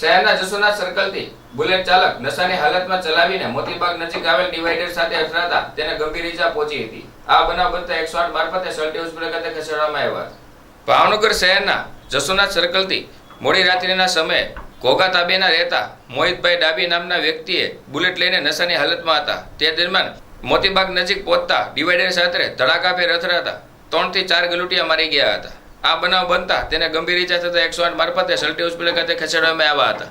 શહેરના જસોના સર્કલથી બુલેટ ચાલક નશાની હાલતમાં ચલાવીને મોતીબાગ નજીક આવેલ ડિવાઈડર સાથે અથડાતા તેને ગંભીર ઈજા પહોંચી હતી. આ બનાવ બનતા એકસો આઠ મારફતે સલટી હોસ્પિટલ ખાતે ખસેડવામાં આવ્યા ભાવનગર શહેરના જસોના સર્કલથી મોડી રાત્રિના સમયે ઘોઘા તાબેના રહેતા મોહિતભાઈ ડાબી નામના વ્યક્તિએ બુલેટ લઈને નશાની હાલતમાં હતા. તે દરમિયાન મોતીબાગ નજીક પહોંચતા ડિવાઈડર સાથે ધડાકાભેર અથડાતા ત્રણથી ચાર ગલુટિયા મારી ગયા હતા. આ બનાવ બનતા તેને ગંભીર ઈજા થતા એકસો આઠ મારફતે સલટી હોસ્પિટલ ખાતે ખસેડવામાં આવ્યા હતા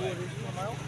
Oh, it's